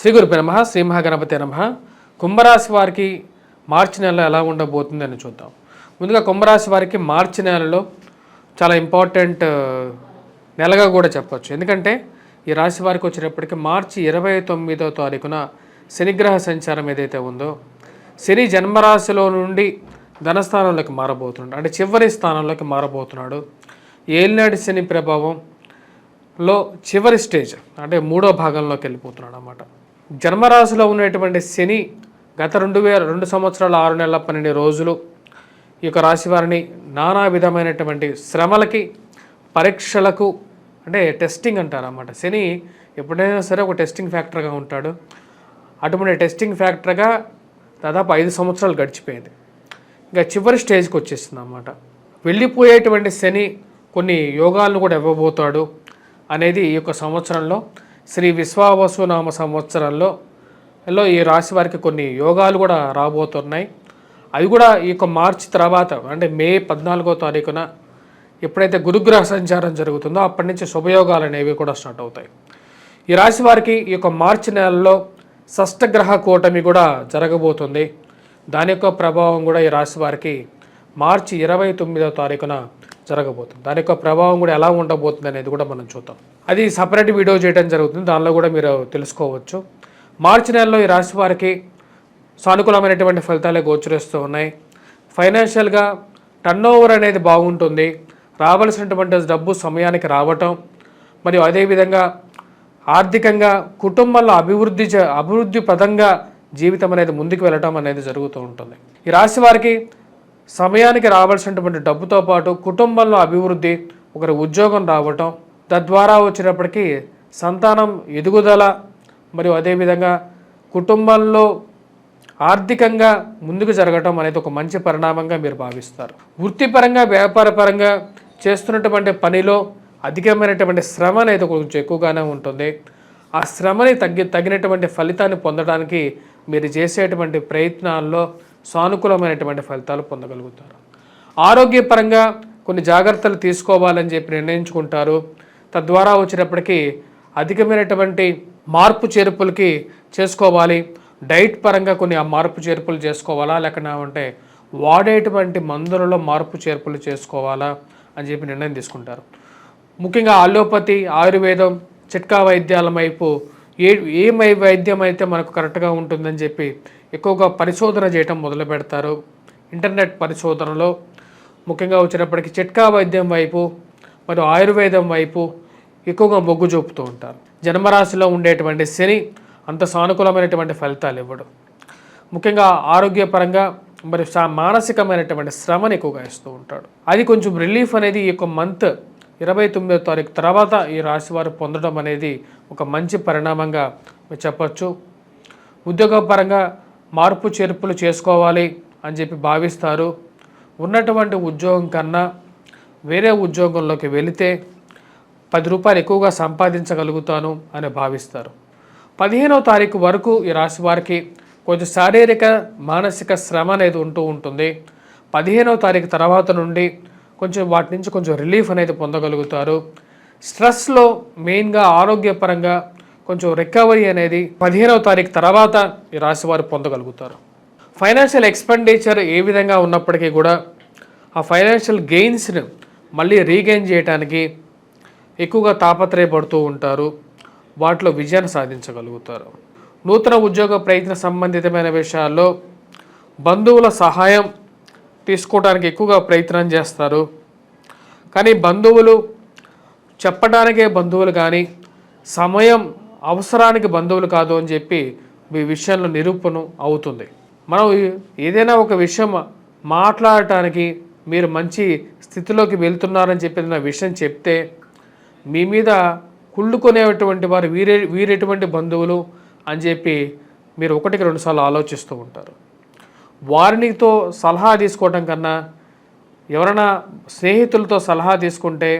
శ్రీ గురుపి నమ శ్రీ మహాగణపతి నమ. కుంభరాశి వారికి మార్చి నెల ఎలా ఉండబోతుంది అని చూద్దాం. ముందుగా కుంభరాశి వారికి మార్చి నెలలో చాలా ఇంపార్టెంట్ నెలగా కూడా చెప్పొచ్చు. ఎందుకంటే ఈ రాశి వారికి వచ్చినప్పటికీ మార్చి ఇరవై తొమ్మిదో తారీఖున శనిగ్రహ సంచారం ఏదైతే ఉందో శని జన్మరాశిలో నుండి ధనస్థానంలోకి మారబోతున్నాడు. అంటే చివరి స్థానంలోకి మారబోతున్నాడు. ఏలినాటి శని ప్రభావం లో చివరి స్టేజ్ అంటే మూడో భాగంలోకి వెళ్ళిపోతున్నాడు అన్నమాట. జన్మరాశిలో ఉన్నటువంటి శని గత రెండు వేల రెండు సంవత్సరాల ఆరు నెలల పన్నెండు రోజులు ఈ యొక్క రాశి వారిని నానా విధమైనటువంటి శ్రమలకి పరీక్షలకు అంటే టెస్టింగ్ అంటారన్నమాట. శని ఎప్పుడైనా సరే ఒక టెస్టింగ్ ఫ్యాక్టర్గా ఉంటాడు. అటువంటి టెస్టింగ్ ఫ్యాక్టర్గా దాదాపు ఐదు సంవత్సరాలు గడిచిపోయింది. ఇంకా చివరి స్టేజ్కి వచ్చేస్తుంది అన్నమాట వెళ్ళిపోయేటువంటి శని కొన్ని యోగాలను కూడా ఇవ్వబోతాడు అనేది ఈ యొక్క సంవత్సరంలో శ్రీ విశ్వావసునామ సంవత్సరంలో లో ఈ రాశి వారికి కొన్ని యోగాలు కూడా రాబోతున్నాయి. అవి కూడా ఈ యొక్క మార్చి తర్వాత అంటే మే పద్నాలుగో తారీఖున ఎప్పుడైతే గురుగ్రహ సంచారం జరుగుతుందో అప్పటి నుంచి శుభయోగాలు అనేవి కూడా స్టార్ట్ అవుతాయి. ఈ రాశి వారికి ఈ యొక్క మార్చి నెలలో షష్టగ్రహ కూటమి కూడా జరగబోతుంది. దాని యొక్క ప్రభావం కూడా ఈ రాశి వారికి మార్చి ఇరవై తొమ్మిదో తారీఖున జరగబోతుంది. దాని యొక్క ప్రభావం కూడా ఎలా ఉండబోతుంది అనేది కూడా మనం చూద్దాం. అది సపరేట్ వీడియో చేయడం జరుగుతుంది. దానిలో కూడా మీరు తెలుసుకోవచ్చు. మార్చి నెలలో ఈ రాశి వారికి సానుకూలమైనటువంటి ఫలితాలే గోచరిస్తూ ఉన్నాయి. ఫైనాన్షియల్గా టర్న్ ఓవర్ అనేది బాగుంటుంది. రావాల్సినటువంటి డబ్బు సమయానికి రావటం. మరియు అదేవిధంగా ఆర్థికంగా కుటుంబంలో అభివృద్ధి చే- అభివృద్ధి పదంగా జీవితం అనేది ముందుకు వెళ్ళటం అనేది జరుగుతూ ఉంటుంది. ఈ రాశి వారికి సమయానికి రావాల్సినటువంటి డబ్బుతో పాటు కుటుంబంలో అభివృద్ధి ఒకరి ఉద్యోగం రావటం తద్వారా వచ్చినప్పటికీ సంతానం ఎదుగుదల మరియు అదేవిధంగా కుటుంబంలో ఆర్థికంగా ముందుకు జరగటం అనేది ఒక మంచి పరిణామంగా మీరు భావిస్తారు. వృత్తిపరంగా వ్యాపారపరంగా చేస్తున్నటువంటి పనిలో అధికమైనటువంటి శ్రమ అనేది కొంచెం ఎక్కువగానే ఉంటుంది. ఆ శ్రమని తగ్గి తగినటువంటి ఫలితాన్ని పొందడానికి మీరు చేసేటువంటి ప్రయత్నాల్లో సానుకూలమైనటువంటి ఫలితాలు పొందగలుగుతారు. ఆరోగ్యపరంగా కొన్ని జాగ్రత్తలు తీసుకోవాలని చెప్పి నిర్ణయించుకుంటారు. తద్వారా వచ్చినప్పటికీ అధికమైనటువంటి మార్పు చేర్పులకి చేసుకోవాలి. డైట్ పరంగా కొన్ని ఆ మార్పు చేర్పులు చేసుకోవాలా? లేకుండా అంటే వాడేటువంటి మందులలో మార్పు చేర్పులు చేసుకోవాలా? అని చెప్పి నిర్ణయం తీసుకుంటారు. ముఖ్యంగా అలోపతి ఆయుర్వేదం చిట్కా వైద్యాల వైపు ఏ ఏ వైద్యం అయితే మనకు కరెక్ట్గా ఉంటుందని చెప్పి ఎక్కువగా పరిశోధన చేయటం మొదలు పెడతారు. ఇంటర్నెట్ పరిశోధనలో ముఖ్యంగా వచ్చినప్పటికీ చిట్కా వైద్యం వైపు మరియు ఆయుర్వేదం వైపు ఎక్కువగా మొగ్గు చూపుతూ ఉంటారు. జన్మరాశిలో ఉండేటువంటి శని అంత సానుకూలమైనటువంటి ఫలితాలు ఇవ్వడు. ముఖ్యంగా ఆరోగ్యపరంగా మరి మానసికమైనటువంటి శ్రమను ఎక్కువగా ఇస్తూ ఉంటాడు. అది కొంచెం రిలీఫ్ అనేది ఈ యొక్క మంత్ ఇరవై తొమ్మిదో తారీఖు తర్వాత ఈ రాశి వారు పొందడం అనేది ఒక మంచి పరిణామంగా మీరు చెప్పచ్చు. ఉద్యోగపరంగా మార్పు చేర్పులు చేసుకోవాలి అని చెప్పి భావిస్తారు. ఉన్నటువంటి ఉద్యోగం కన్నా వేరే ఉద్యోగంలోకి వెళితే పది రూపాయలు ఎక్కువగా సంపాదించగలుగుతాను అని భావిస్తారు. పదిహేనవ తారీఖు వరకు ఈ రాశి వారికి కొంచెం శారీరక మానసిక శ్రమ అనేది ఉంటూ ఉంటుంది. పదిహేనవ తారీఖు తర్వాత నుండి కొంచెం వాటి నుంచి కొంచెం రిలీఫ్ అనేది పొందగలుగుతారు. స్ట్రెస్లో మెయిన్గా ఆరోగ్యపరంగా కొంచెం రికవరీ అనేది పదిహేనవ తారీఖు తర్వాత ఈ రాశి వారు పొందగలుగుతారు. ఫైనాన్షియల్ ఎక్స్పెండిచర్ ఏ విధంగా ఉన్నప్పటికీ కూడా ఆ ఫైనాన్షియల్ గెయిన్స్ని మళ్ళీ రీగెయిన్ చేయడానికి ఎక్కువగా తాపత్రయపడుతూ ఉంటారు. వాటిలో విజయాన్ని సాధించగలుగుతారు. నూతన ఉద్యోగ ప్రయత్న సంబంధితమైన విషయాల్లో బంధువుల సహాయం తీసుకోవడానికి ఎక్కువగా ప్రయత్నం చేస్తారు. కానీ బంధువులు చెప్పడానికే బంధువులు కానీ సమయం అవసరానికి బంధువులు కాదు అని చెప్పి మీ విషయంలో నిరూపణ అవుతుంది. మనం ఏదైనా ఒక విషయం మాట్లాడటానికి మీరు మంచి స్థితిలోకి వెళ్తున్నారని చెప్పిన విషయం చెప్తే మీ మీద కుళ్ళుకునేటువంటి వారు వీరే వీరెటువంటి బంధువులు అని చెప్పి మీరు ఒకటికి రెండుసార్లు ఆలోచిస్తూ ఉంటారు. వారినితో సలహా తీసుకోవటం కన్నా ఎవరైనా స్నేహితులతో సలహా తీసుకుంటే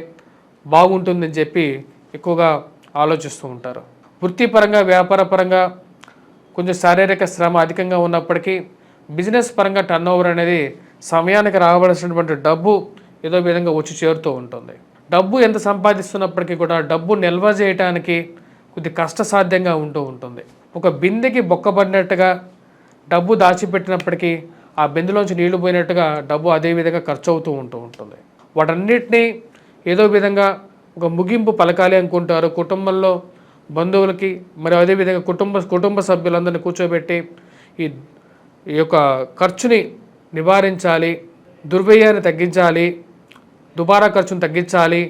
బాగుంటుందని చెప్పి ఎక్కువగా ఆలోచిస్తూ ఉంటారు. వృత్తిపరంగా వ్యాపారపరంగా కొంచెం శారీరక శ్రమ అధికంగా ఉన్నప్పటికీ బిజినెస్ పరంగా టర్న్ ఓవర్ అనేది సమయానికి రావాల్సినటువంటి డబ్బు ఏదో విధంగా వచ్చి చేరుతూ ఉంటుంది. డబ్బు ఎంత సంపాదిస్తున్నప్పటికీ కూడా డబ్బు నిల్వ చేయటానికి కొద్ది కష్టసాధ్యంగా ఉంటూ ఉంటుంది. ఒక బిందెకి బొక్కబడినట్టుగా డబ్బు దాచిపెట్టినప్పటికీ ఆ బిందెలోంచి నీళ్ళు పోయినట్టుగా డబ్బు అదే విధంగా ఖర్చు అవుతూ ఉంటూ ఉంటుంది. వాటన్నిటినీ ఏదో విధంగా ఒక ముగింపు పలకాలి అనుకుంటారు. కుటుంబంలో బంధువులకి మరి అదేవిధంగా కుటుంబ కుటుంబ సభ్యులందరినీ కూర్చోబెట్టి ఈ ఈ యొక్క ఖర్చుని నివారించాలి దుర్వ్యయాన్ని తగ్గించాలి దుబారా ఖర్చును తగ్గించాలి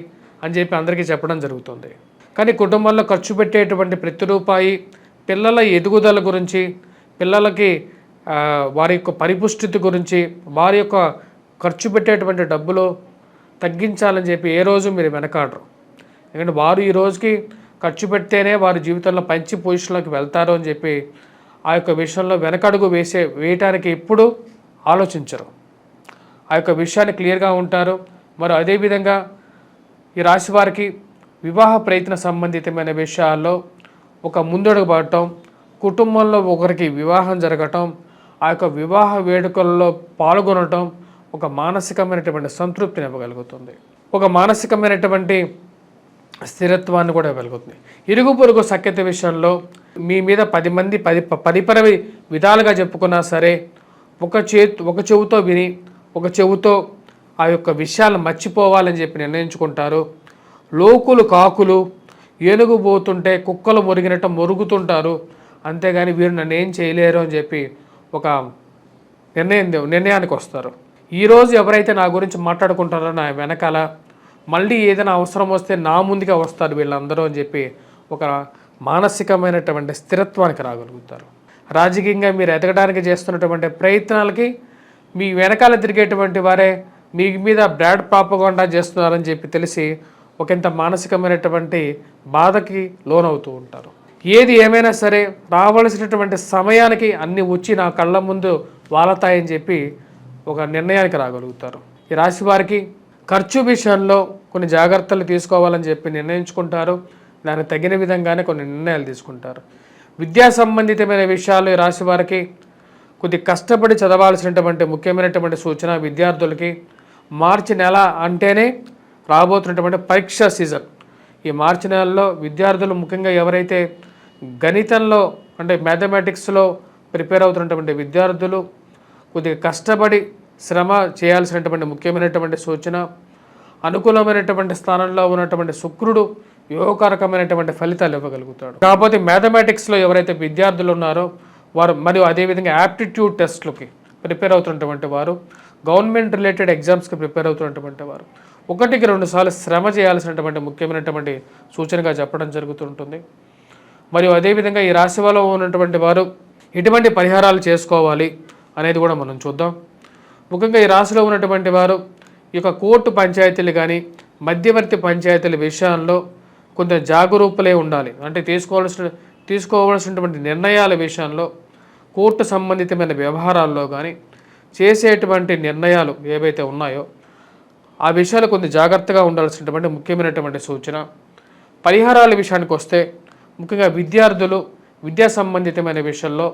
అని చెప్పి అందరికీ చెప్పడం జరుగుతుంది. కానీ కుటుంబంలో ఖర్చు పెట్టేటువంటి ప్రతి రూపాయి పిల్లల ఎదుగుదల గురించి పిల్లలకి వారి యొక్క పరిపుష్టితి గురించి వారి యొక్క ఖర్చు పెట్టేటువంటి డబ్బులు తగ్గించాలని చెప్పి ఏ రోజు మీరు వెనకాడరు. ఎందుకంటే వారు ఈ రోజుకి ఖర్చు పెడితేనే వారి జీవితంలో మంచి పొజిషన్లోకి వెళ్తారు అని చెప్పి ఆ యొక్క విషయంలో వెనకడుగు వేసే వేయటానికి ఎప్పుడు ఆలోచించరు. ఆ యొక్క విషయాన్ని క్లియర్గా ఉంటారు. మరి అదేవిధంగా ఈ రాశి వారికి వివాహ ప్రయత్న సంబంధితమైన విషయాల్లో ఒక ముందడుగు పడటం కుటుంబంలో ఒకరికి వివాహం జరగటం ఆ యొక్క వివాహ వేడుకల్లో పాల్గొనటం ఒక మానసికమైనటువంటి సంతృప్తిని ఇవ్వగలుగుతుంది. ఒక మానసికమైనటువంటి స్థిరత్వాన్ని కూడా ఇవ్వగలుగుతుంది ఇరుగు పొరుగు సఖ్యత విషయంలో మీ మీద పది మంది పది పదిపరవి విధాలుగా చెప్పుకున్నా సరే ఒక చేతు ఒక చెవుతో విని ఒక చెవుతో ఆ యొక్క విషయాలు మర్చిపోవాలని చెప్పి నిర్ణయించుకుంటారు. లోకులు కాకులు ఏనుగు పోతుంటే కుక్కలు మురిగినట్టు మురుగుతుంటారు. అంతేగాని వీరు నన్ను ఏం చేయలేరు అని చెప్పి ఒక నిర్ణయం నిర్ణయానికి వస్తారు. ఈరోజు ఎవరైతే నా గురించి మాట్లాడుకుంటారో నా వెనకాల మళ్ళీ ఏదైనా అవసరం వస్తే నా ముందుగా వస్తారు వీళ్ళందరూ అని చెప్పి ఒక మానసికమైనటువంటి స్థిరత్వానికి రాగలుగుతారు. రాజకీయంగా మీరు ఎదగడానికి చేస్తున్నటువంటి ప్రయత్నాలకి మీ వెనకాల తిరిగేటువంటి వారే మీ మీద బ్రాడ్ పాపకుండా చేస్తున్నారని చెప్పి తెలిసి ఒకంత మానసికమైనటువంటి బాధకి లోనవుతూ ఉంటారు. ఏది ఏమైనా సరే రావలసినటువంటి సమయానికి అన్ని వచ్చి నా కళ్ళ ముందు వాలతాయని చెప్పి ఒక నిర్ణయానికి రాగలుగుతారు. ఈ రాశి వారికి ఖర్చు విషయంలో కొన్ని జాగ్రత్తలు తీసుకోవాలని చెప్పి నిర్ణయించుకుంటారు. దానికి తగిన విధంగానే కొన్ని నిర్ణయాలు తీసుకుంటారు. విద్యా సంబంధితమైన విషయాలు ఈ రాశి వారికి కొద్ది కష్టపడి చదవాల్సినటువంటి ముఖ్యమైనటువంటి సూచన విద్యార్థులకి మార్చి నెల అంటేనే రాబోతున్నటువంటి పరీక్ష సీజన్. ఈ మార్చి నెలలో విద్యార్థులు ముఖ్యంగా ఎవరైతే గణితంలో అంటే మ్యాథమెటిక్స్లో ప్రిపేర్ అవుతున్నటువంటి విద్యార్థులు కొద్దిగా కష్టపడి శ్రమ చేయాల్సినటువంటి ముఖ్యమైనటువంటి సూచన అనుకూలమైనటువంటి స్థానంలో ఉన్నటువంటి శుక్రుడు యోగకారకమైనటువంటి ఫలితాలు ఇవ్వగలుగుతాడు. కాకపోతే మ్యాథమెటిక్స్లో ఎవరైతే విద్యార్థులు ఉన్నారో వారు మరియు అదేవిధంగా యాప్టిట్యూడ్ టెస్ట్లకి ప్రిపేర్ అవుతున్నటువంటి వారు గవర్నమెంట్ రిలేటెడ్ ఎగ్జామ్స్కి ప్రిపేర్ అవుతున్నటువంటి వారు ఒకటికి రెండుసార్లు శ్రమ చేయాల్సినటువంటి ముఖ్యమైనటువంటి సూచనగా చెప్పడం జరుగుతుంటుంది. మరియు అదేవిధంగా ఈ రాశి ఉన్నటువంటి వారు ఎటువంటి పరిహారాలు చేసుకోవాలి అనేది కూడా మనం చూద్దాం. ముఖ్యంగా ఈ రాశిలో ఉన్నటువంటి వారు ఈ యొక్క కోర్టు పంచాయతీలు కానీ మధ్యవర్తి పంచాయతీల విషయాల్లో కొంత జాగరూకులే ఉండాలి. అంటే తీసుకోవాల్సిన తీసుకోవాల్సినటువంటి నిర్ణయాల విషయంలో కోర్టు సంబంధితమైన వ్యవహారాల్లో కానీ చేసేటువంటి నిర్ణయాలు ఏవైతే ఉన్నాయో ఆ విషయాలు కొంత జాగ్రత్తగా ఉండాల్సినటువంటి ముఖ్యమైనటువంటి సూచన. పరిహారాల విషయానికి వస్తే ముఖ్యంగా విద్యార్థులు విద్యా సంబంధితమైన విషయంలో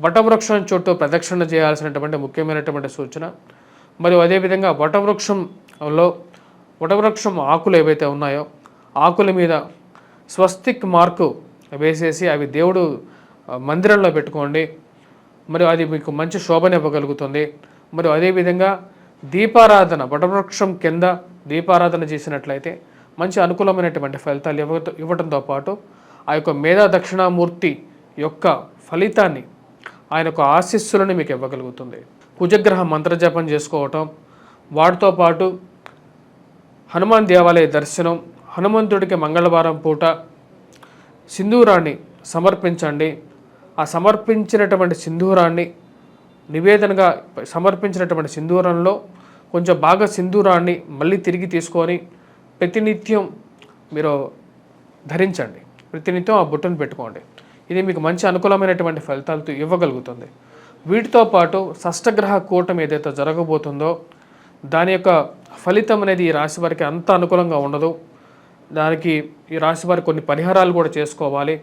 వటవృక్షం చుట్టూ ప్రదక్షిణ చేయాల్సినటువంటి ముఖ్యమైనటువంటి సూచన. మరియు అదేవిధంగా వటవృక్షంలో వటవృక్షం ఆకులు ఏవైతే ఉన్నాయో ఆకుల మీద స్వస్తిక్ మార్కు వేసేసి అవి దేవుడు మందిరంలో పెట్టుకోండి. మరియు అది మీకు మంచి శోభనివ్వగలుగుతుంది మరియు అదేవిధంగా దీపారాధన వటవృక్షం కింద దీపారాధన చేసినట్లయితే మంచి అనుకూలమైనటువంటి ఫలితాలు ఇవ్వ ఇవ్వటంతో పాటు ఆ యొక్క మేధా దక్షిణామూర్తి యొక్క ఫలితాన్ని ఆయన ఆశీస్సులను మీకు ఇవ్వగలుగుతుంది. కుజగ్రహ మంత్రజపం చేసుకోవటం వాటితో పాటు హనుమాన్ దేవాలయ దర్శనం హనుమంతుడికి మంగళవారం పూట సింధూరాన్ని సమర్పించండి. ఆ సమర్పించినటువంటి సింధూరాన్ని నివేదనగా సమర్పించినటువంటి సింధూరంలో కొంచెం బాగా సింధూరాన్ని మళ్ళీ తిరిగి తీసుకొని ప్రతినిత్యం మీరు ధరించండి. ప్రతినిత్యం ఆ బుట్టను పెట్టుకోండి. ఇది మీకు మంచి అనుకూలమైనటువంటి ఫలితాలతో ఇవ్వగలుగుతుంది. వీటితో పాటు షష్టగ్రహ కూటమి ఏదైతే జరగబోతుందో దాని యొక్క ఫలితం అనేది ఈ రాశి వారికి అంత అనుకూలంగా ఉండదు. దానికి ఈ రాశి వారి కొన్ని పరిహారాలు కూడా చేసుకోవాలి.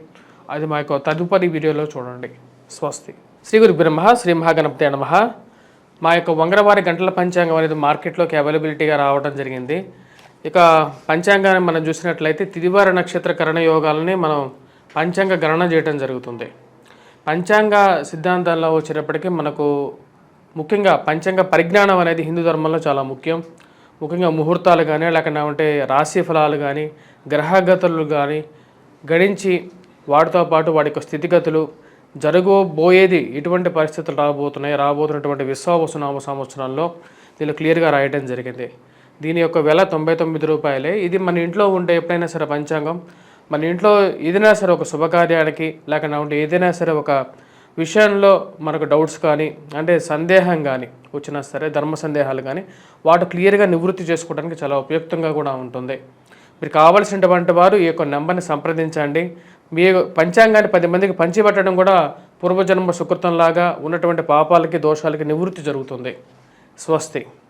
అది మా యొక్క తదుపరి వీడియోలో చూడండి. స్వస్తి. శ్రీ గురు బ్రహ్మ శ్రీ మహాగణపతి నమ. మా యొక్క వంగరవారి గంటల పంచాంగం అనేది మార్కెట్లోకి అవైలబిలిటీగా రావడం జరిగింది. ఇక పంచాంగాన్ని మనం చూసినట్లయితే తిదివార నక్షత్ర కరణ యోగాలని మనం పంచాంగ గణన చేయడం జరుగుతుంది. పంచాంగ సిద్ధాంతాల్లో వచ్చేటప్పటికీ మనకు ముఖ్యంగా పంచాంగ పరిజ్ఞానం అనేది హిందూ ధర్మంలో చాలా ముఖ్యం. ముఖ్యంగా ముహూర్తాలు కానీ లేకపోతే రాశి ఫలాలు కానీ గ్రహగతులు కానీ గణించి వాటితో పాటు వాటి యొక్క స్థితిగతులు జరగబోయేది ఎటువంటి పరిస్థితులు రాబోతున్నాయి. రాబోతున్నటువంటి విశ్వావసునామ సంవత్సరంలో దీనిలో క్లియర్గా రాయడం జరిగింది. దీని యొక్క వెల తొంభై తొమ్మిది రూపాయలే. ఇది మన ఇంట్లో ఉంటే ఎప్పుడైనా సరే పంచాంగం మన ఇంట్లో ఏదైనా సరే ఒక శుభకార్యానికి లేకపోతే ఏదైనా సరే ఒక విషయంలో మనకు డౌట్స్ కానీ అంటే సందేహం కానీ వచ్చినా సరే ధర్మ సందేహాలు కానీ వాటి క్లియర్గా నివృత్తి చేసుకోవడానికి చాలా ఉపయుక్తంగా కూడా ఉంటుంది. మీరు కావలసినటువంటి వారు ఈ యొక్క నెంబర్ని సంప్రదించండి. మీ పంచాంగాన్ని పది మందికి పంచిపెట్టడం కూడా పూర్వజన్మ సుకృతంలాగా ఉన్నటువంటి పాపాలకి దోషాలకి నివృత్తి జరుగుతుంది. స్వస్తి.